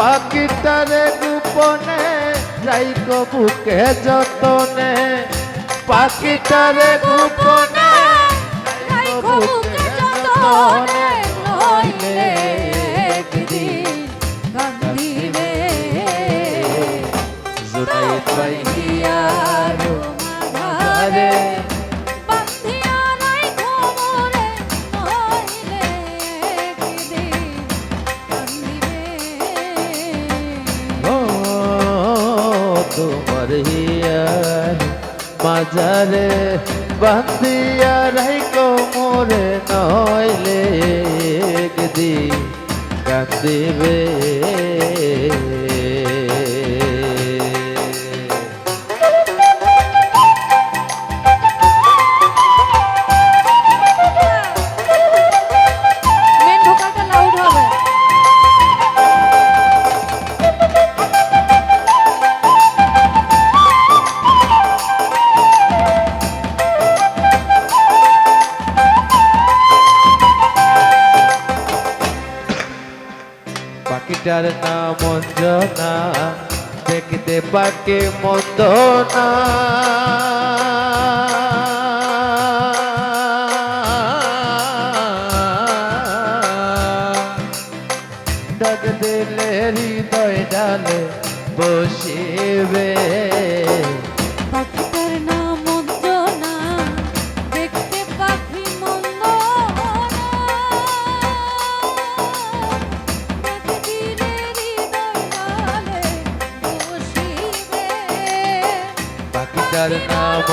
পাখিটারে গোপনে রাইক বুকে যতনে। পাখিটারে গোপনে বুকে যতনে নইলে তোমার হিয়ার মাজারে বান্দিয়া রাইকো মোরে নইলে একদিন কান্দিবে পাখিটার নাম অঞ্জনা দেখতে পাকে মত না ডাক দিলে হৃদয় ডালে বসিবে। পাখিটার নাম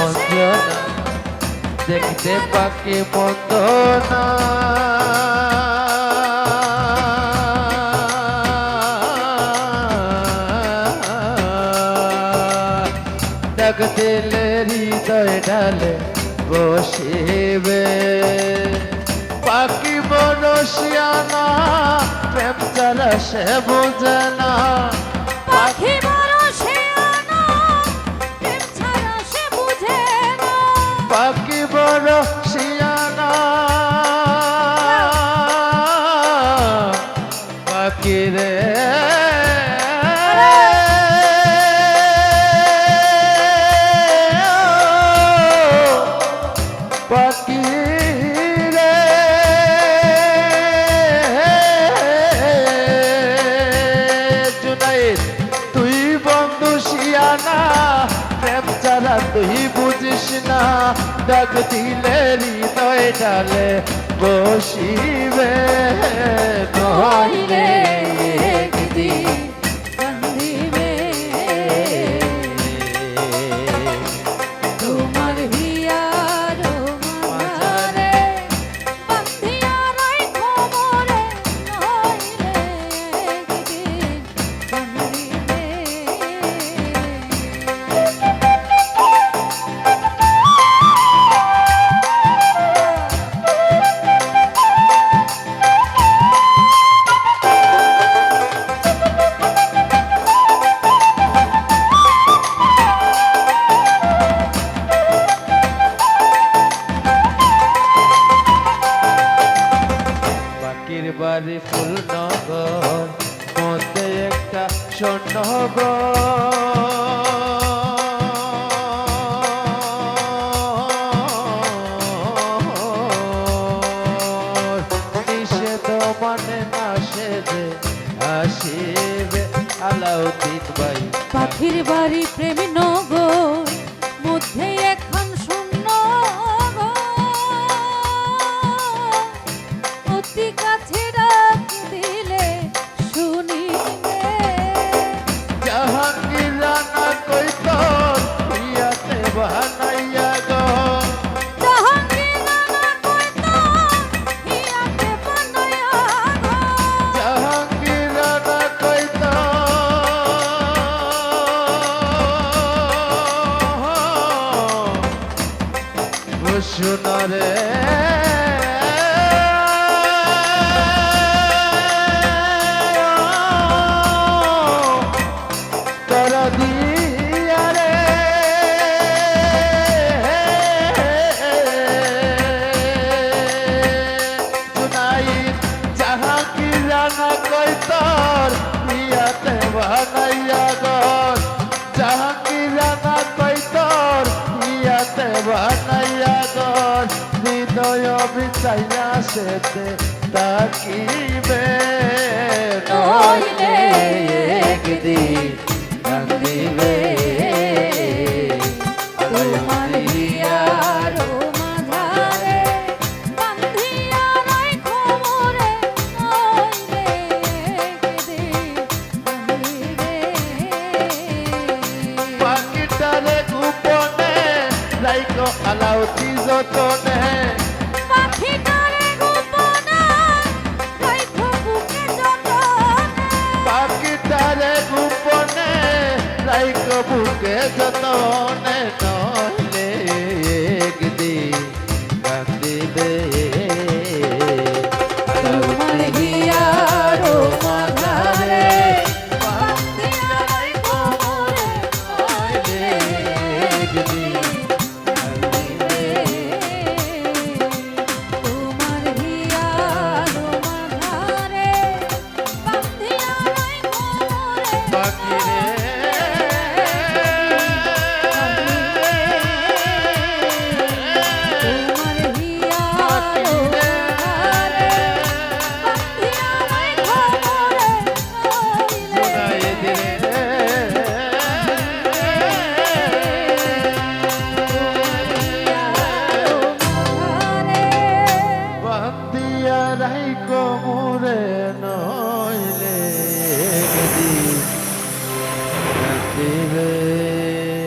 দেখতে পাকে মন্দ ডালে বসিবে। পাখি বনশিয়ানা প্রেম চারা সে বোঝে না। পাখি পাখি রে। পাখি রে। জুনাইদ তুই বুঝিস না। ডাক দিলে হৃদয় ডালে বসিবে নইলে পাখির বাড়ি প্রেমী নগর মধ্যে রে সেতে তাকিবে নইলে একদিন কান্দিবে তোমার হিয়ার মাঝারে বান্ধিয়া রাখো মোরে নইলে একদিন কান্দিবে পাখিটারে গোপনে রাইকো আলাউতি যতনে পাখিটারে গোপনে